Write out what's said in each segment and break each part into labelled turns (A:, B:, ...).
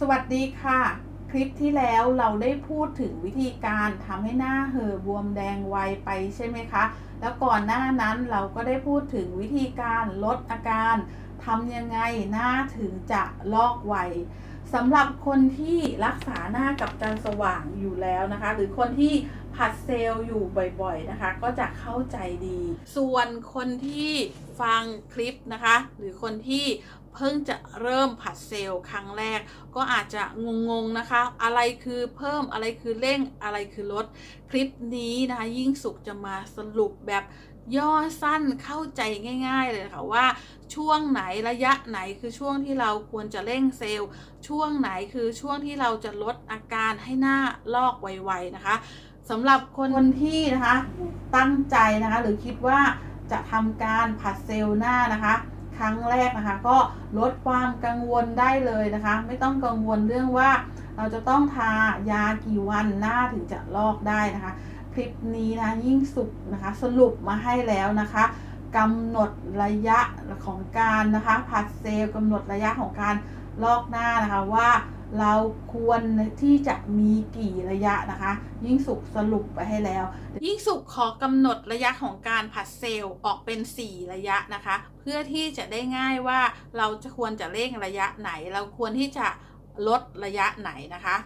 A: สวัสดีค่ะ คลิปที่แล้วเราได้พูดถึงวิธีการทำให้หน้าเห่อบวมแดงไวไปใช่ไหมคะ แล้วก่อนหน้านั้นเราก็ได้พูดถึงวิธีการลดอาการทำยังไงหน้าถึงจะลอกไวสำหรับคนที่รักษาหน้ากับจันทร์สว่างอยู่แล้วนะคะ หรือคนที่ผัดเซลล์อยู่บ่อยๆนะคะ ก็จะเข้าใจดี ส่วนคนที่ฟังคลิปนะคะ หรือคนที่ เพิ่งจะเริ่มผัดเซลล์ครั้งแรก ก็อาจจะงงๆนะคะ อะไรคือเพิ่มอะไรคือเร่งอะไรคือลด คลิปนี้นะคะยิ่งสุขจะมาสรุปแบบย่อสั้นเข้าใจง่าย ๆ เลยค่ะว่าช่วงไหนระยะไหนคือช่วงที่เราควรจะเร่งเซลล์ ช่วงไหนคือช่วงที่เราจะลดอาการให้หน้าลอกไวๆนะคะสำหรับคนที่นะคะตั้งใจนะคะหรือคิดว่าจะทำการผัดเซลล์หน้านะคะ ครั้งแรกนะคะ ก็ลดความกังวลได้เลยนะคะ ไม่ต้องกังวลเรื่องว่า เราจะต้องทายากี่วันหน้าถึงจะลอกได้นะคะ คลิปนี้นะยิ่งสุกนะคะ สรุปมาให้แล้วนะคะกำหนดระยะของการนะคะผัดเซลล์กำหนดระยะของการลอกหน้านะคะว่า เราควรที่จะมีกี่ระยะนะคะ ยิ่งสุกสรุปไปให้แล้ว ยิ่งสุกขอกำหนดระยะของการผัดเซลล์ออกเป็น 4 ระยะนะคะ เพื่อที่จะได้ง่ายว่าเราจะควรจะเร่งระยะไหน เราควรที่จะลดระยะไหนนะคะ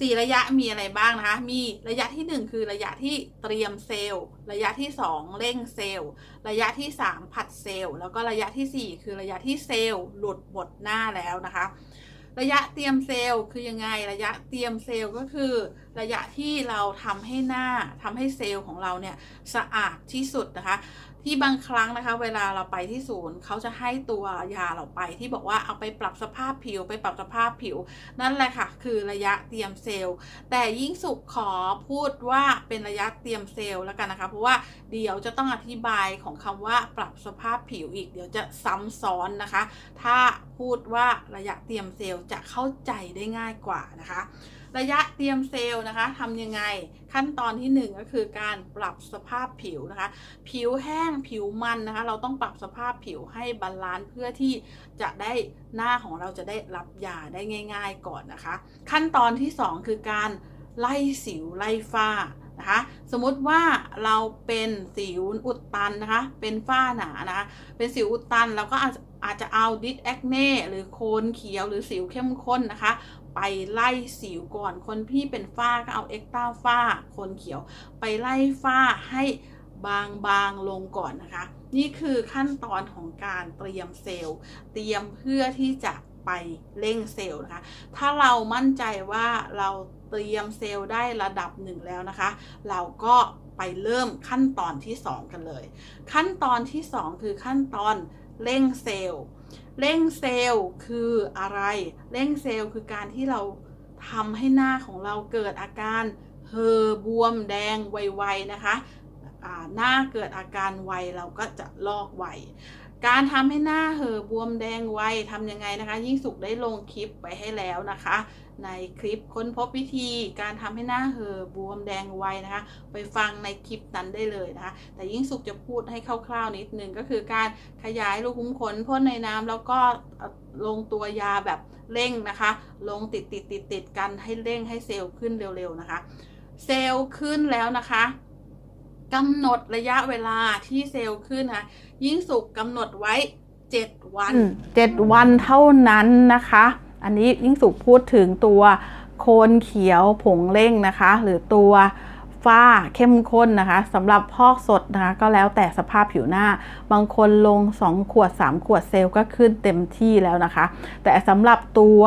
A: สี่ระยะมีอะไรบ้างนะคะ มีระยะที่ 1 คือระยะที่เตรียมเซลล์ ระยะที่ 2 เร่งเซลล์ ระยะที่ 3 ผัดเซลล์ แล้วก็ระยะทีสี่4 คือระยะที่เซลล์หลุดหมดหน้าแล้วนะคะ ระยะเตรียมเซลล์คือยังไง ระยะเตรียมเซลล์ก็คือ ระยะที่เราทำให้หน้าทำให้เซลล์ของเราเนี่ยสะอาดที่สุดนะคะ ที่บางครั้งนะคะ เวลาเราไปที่ศูนย์เขาจะให้ตัวยาเราไปที่บอกว่าเอาไปปรับสภาพผิวไปปรับสภาพผิว นั่นแหละค่ะ คือระยะเตรียมเซลล์ แต่ยิ่งสุขขอพูดว่าเป็นระยะเตรียมเซลล์แล้วกันนะคะ เพราะว่าเดี๋ยวจะต้องอธิบายของคำว่าปรับสภาพผิวอีก เดี๋ยวจะซ้ำซ้อนนะคะ ถ้าพูดว่าระยะเตรียมเซลล์จะเข้าใจได้ง่ายกว่านะคะ ระยะเตรียมเซลล์นะคะทำยังไงขั้นตอนที่ 1 ก็คือการปรับสภาพผิวนะคะ ผิวแห้งผิวมันนะคะ เราต้องปรับสภาพผิวให้บาลานซ์เพื่อที่จะได้หน้าของเราจะได้รับยาได้ง่าย ๆก่อนนะคะ ขั้นตอนที่ 2 คือการไล่สิวไล่ฝ้านะคะสมมติว่าเราเป็นสิวอุดตันนะคะ เป็นฝ้าหนานะคะ เป็นสิวอุดตันเราก็อาจจะอาจจะเอาดิสแอคเน่หรือโคนเขียวหรือสิวเข้มข้นนะคะ ไปไล่สิวก่อน คนที่เป็นฝ้าก็เอาเอ็กต้าฝ้าคนเขียว ไปไล่ฝ้าให้บางบางลงก่อนนะคะ นี่คือขั้นตอนของการเตรียมเซลล์ เตรียมเพื่อที่จะไปเร่งเซลล์นะคะ ถ้าเรามั่นใจว่าเราเตรียมเซลล์ได้ระดับหนึ่งแล้วนะคะ เราก็ไปเริ่มขั้นตอนที่ 2 กันเลย ขั้นตอนที่ 2 คือขั้นตอนเร่งเซลล์ เร่งเซลล์คืออะไร เร่งเซลล์คือการที่เราทำให้หน้าของเราเกิดอาการเฮอบวมแดงไวๆนะคะหน้าเกิดอาการไวเราก็จะลอกไว การทำให้หน้าเห่อบวมแดงไวทำยังไงนะคะ ยิ่งสุกได้ลงคลิปไปให้แล้วนะคะ ในคลิปค้นพบวิธีการทำให้หน้าเห่อบวมแดงไวนะคะ ไปฟังในคลิปนั้นได้เลยนะคะ แต่ยิ่งสุกจะพูดให้คร่าวๆนิดนึงก็คือการขยายรูขุมขนพ่นในน้ำแล้วก็ลงตัวยาแบบเร่งนะคะ ลงติดติดติดติดกันให้เร่งให้เซลล์ขึ้นเร็วๆนะคะ เซลล์ขึ้นแล้วนะคะ กำหนดระยะเวลาที่เซลล์ขึ้นค่ะยิ่งสุกกำหนดไว้ 7 วัน 7 วันเท่านั้นนะคะ อันนี้ยิ่งสุกพูดถึงตัวโคนเขียวผงเร่งนะคะ หรือตัวฝ้าเข้มข้นนะคะสำหรับพอกสดนะคะก็แล้วแต่สภาพผิวหน้า บางคนลง 2 ขวด 3 ขวดเซลล์ก็ขึ้นเต็มที่แล้วนะคะ แต่สำหรับตัว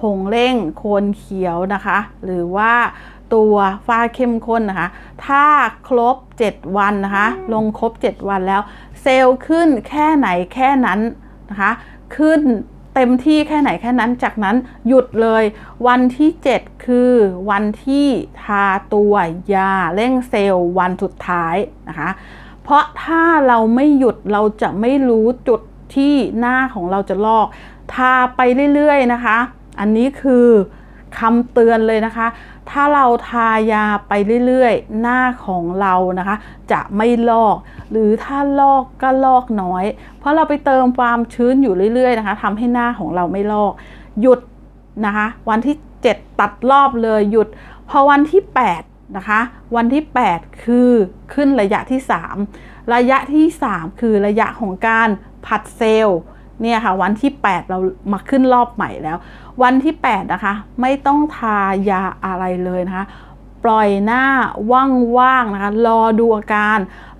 A: ผงเร่งโคนเขียวนะคะ หรือว่า ตัวฝ้าเข้มข้นนะคะ ถ้าครบ 7 วันนะคะ ลงครบ 7 วันแล้ว เซลล์ขึ้นแค่ไหนแค่นั้นนะคะ ขึ้นเต็มที่แค่ไหนแค่นั้น จากนั้นหยุดเลย วันที่ 7 คือวันที่ทาตัวยาเร่งเซลล์วันสุดท้ายนะคะ เพราะถ้าเราไม่หยุดเราจะไม่รู้จุดที่หน้าของเราจะลอก ทาไปเรื่อยๆนะคะ อันนี้คือ คำเตือนเลยนะคะ ถ้าเราทายาไปเรื่อยๆ หน้าของเรานะคะ จะไม่ลอก หรือถ้าลอกก็ลอกน้อย เพราะเราไปเติมความชื้นอยู่เรื่อยๆนะคะทำให้หน้าของเราไม่ลอก หยุดนะคะ วันที่ 7 ตัดรอบเลยหยุด พอวันที่ 8 นะคะ วันที่ 8 คือขึ้นระยะที่ 3 ระยะที่ 3 คือระยะของการผัดเซลล์ เนี่ยค่ะวันที่ 8 เรามาขึ้นรอบใหม่แล้ว วันที่ 8 นะคะ ไม่ต้องทายาอะไรเลยนะคะ ปล่อยหน้าว่างๆนะคะ รอดูอาการ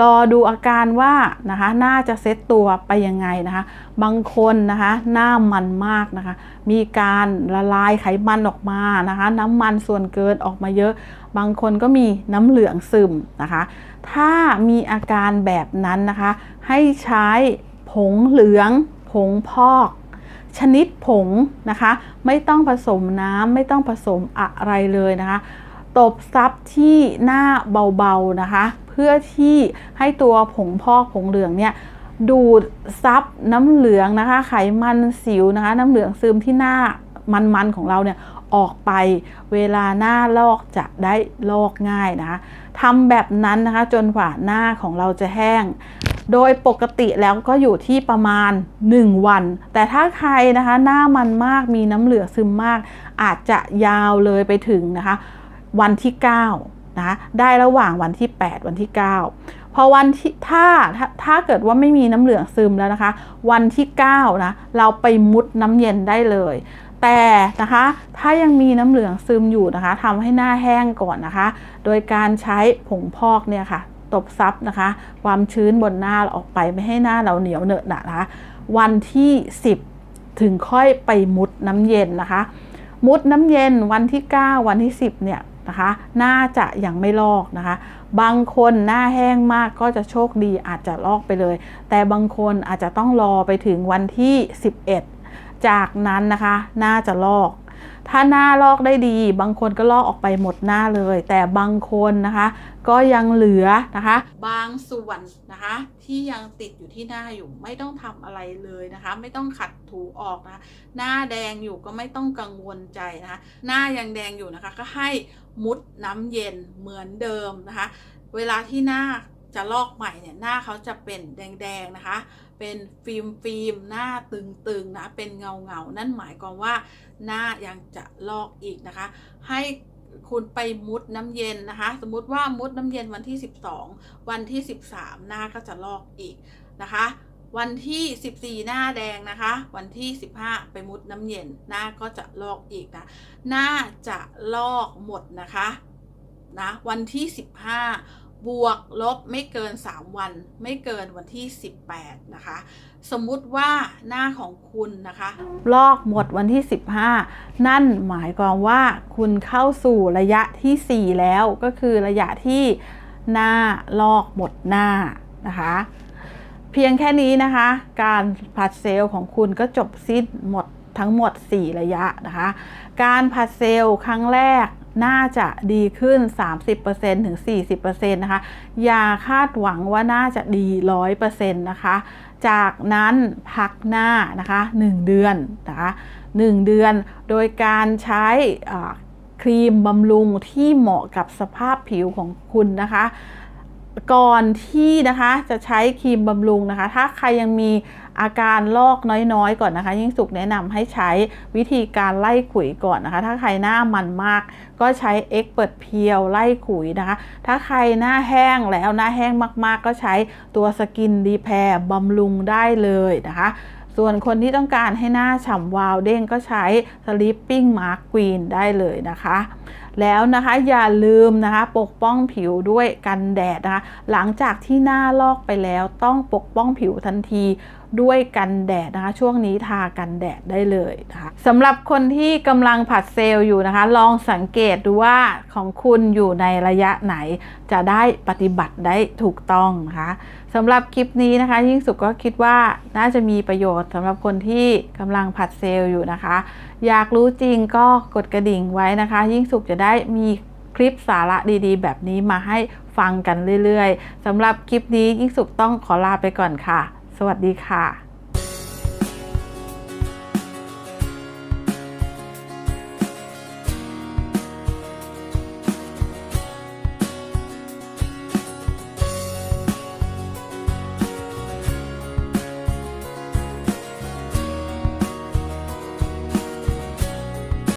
A: รอดูอาการว่านะคะหน้าจะเซตตัวไปยังไงนะคะ บางคนนะคะหน้ามันมากนะคะ มีการละลายไขมันออกมานะคะ น้ำมันส่วนเกินออกมาเยอะ บางคนก็มีน้ำเหลืองซึมนะคะ ถ้ามีอาการแบบนั้นนะคะ ให้ใช้ผงเหลือง งพอก ชนิดผงนะคะ ไม่ต้องผสมน้ำไม่ต้องผสมอะไรเลยนะคะตบซับที่หน้าเบาๆนะคะ เพื่อที่ให้ตัวผงพอกผงเหลืองเนี่ยดูดซับน้ำเหลืองนะคะ ไขมันสิวนะคะ น้ำเหลืองซึมที่หน้ามันๆของเราเนี่ยออกไปเวลาหน้าลอกจะได้ลอกง่ายนะคะทำแบบนั้นนะคะจนกว่าหน้าของเราจะแห้ง โดยปกติแล้วก็อยู่ที่ประมาณ 1 วัน แต่ถ้าใครนะคะหน้ามันมากมีน้ำเหลืองซึมมาก อาจจะยาวเลยไปถึงนะคะวันที่ 9 นะะได้ระหว่างวันที่ 8 วันที่ 9 พอวันที่ถ้าถ้าถ้าเกิดว่าไม่มีน้ำเหลืองซึมแล้วนะคะ วันที่9นะเราไปมุดน้ำเย็นได้เลยแต่นะคะถ้ายังมีน้ำเหลืองซึมอยู่นะคะทำให้หน้าแห้งก่อนนะคะ โดยการใช้ผงพอกเนี่ยค่ะ ตบซับนะคะ ความชื้นบนหน้าเราออกไปไม่ให้หน้าเราเหนียวเหนอะหนะนะคะ วันที่ 10 ถึงค่อยไปมุดน้ำเย็นนะคะ มุดน้ำเย็นวันที่ 9 วันที่ 10 เนี่ยนะคะน่าจะยังไม่ลอกนะคะ บางคนหน้าแห้งมากก็จะโชคดีอาจจะลอกไปเลย แต่บางคนอาจจะต้องรอไปถึงวันที่ 11 จากนั้นนะคะน่าจะลอก ถ้าหน้าลอกได้ดี บางคนก็ลอกออกไปหมดหน้าเลย แต่บางคนนะคะ ก็ยังเหลือนะคะ บางส่วนนะคะ ที่ยังติดอยู่ที่หน้าอยู่ ไม่ต้องทำอะไรเลยนะคะ ไม่ต้องขัดถูออกนะคะ หน้าแดงอยู่ก็ไม่ต้องกังวลใจนะคะ หน้ายังแดงอยู่นะคะ ก็ให้มุดน้ำเย็นเหมือนเดิมนะคะ เวลาที่หน้า จะลอกใหม่เนี่ยหน้าเขาจะเป็นแดงๆนะคะ เป็นฟิล์มฟิล์มหน้าตึงๆนะเป็นเงาเงาๆนั่นหมายความว่าหน้ายังจะลอกอีกนะคะ ให้คุณไปมุดน้ำเย็นนะคะ สมมุติว่ามุดน้ำเย็นวันที่ 12 วันที่ 13 หน้าก็จะลอกอีกนะคะ วันที่ 14 หน้าแดงนะคะ วันที่ 15 ไปมุดน้ำเย็นหน้าก็จะลอกอีกนะหน้าจะลอกหมดนะคะนะวันที่ 15 บวกลบไม่เกิน 3 วัน ไม่เกินวันที่ 18 นะคะ สมมุติว่าหน้าของคุณนะคะ ลอกหมดวันที่ 15 นั่นหมายความว่าคุณเข้าสู่ระยะที่ 4 แล้วก็คือระยะที่หน้าลอกหมดหน้านะคะ เพียงแค่นี้นะคะ การผัดเซลล์ของคุณก็จบสิ้นหมดทั้งหมด 4 ระยะนะคะ การผัดเซลล์ครั้งแรก น่าจะดีขึ้น 30%ถึง 40%นะคะอย่าคาดหวังว่าน่าจะดี 100%นะคะ จากนั้นพักหน้านะคะ 1 เดือนนะคะ1เดือนโดยการใช้ครีมบำรุงที่เหมาะกับสภาพผิวของคุณนะคะก่อนที่นะคะจะใช้ครีมบำรุงนะคะ ถ้าใครยังมี อาการลอกน้อยๆ ก่อนนะคะ ยิ่งสุกแนะนำให้ใช้วิธีการไล่ขุยก่อนนะคะ ถ้าใครหน้ามันมาก ก็ใช้เอ็กเปิดเพียวไล่ขุยนะคะ ถ้าใครหน้าแห้งแล้วหน้าแห้งมากๆ ก็ใช้ตัวสกินดีแพร์บำรุงได้เลยนะคะส่วนคนที่ต้องการให้หน้าฉ่ำวาวเด้งก็ใช้ Sleeping Mask Queen ได้เลยนะคะ แล้วนะคะอย่าลืมนะคะปกป้องผิวด้วยกันแดดนะคะ หลังจากที่หน้าลอกไปแล้วต้องปกป้องผิวทันที ด้วยกันแดดนะคะ ช่วงนี้ทากันแดดได้เลยนะคะสำหรับคนที่กำลังผัดเซลล์อยู่นะคะ ลองสังเกตดูว่าของคุณอยู่ในระยะไหน จะได้ปฏิบัติได้ถูกต้องนะคะสำหรับคลิปนี้นะคะ ยิ่งสุขก็คิดว่าน่าจะมีประโยชน์สำหรับคนที่กำลังผัดเซลล์อยู่นะคะ อยากรู้จริงก็กดกระดิ่งไว้นะคะ ยิ่งสุขจะได้มีคลิปสาระดีๆ แบบนี้มาให้ฟังกันเรื่อยๆสำหรับคลิปนี้ยิ่งสุขต้องขอลาไปก่อนค่ะ สวัสดีค่ะ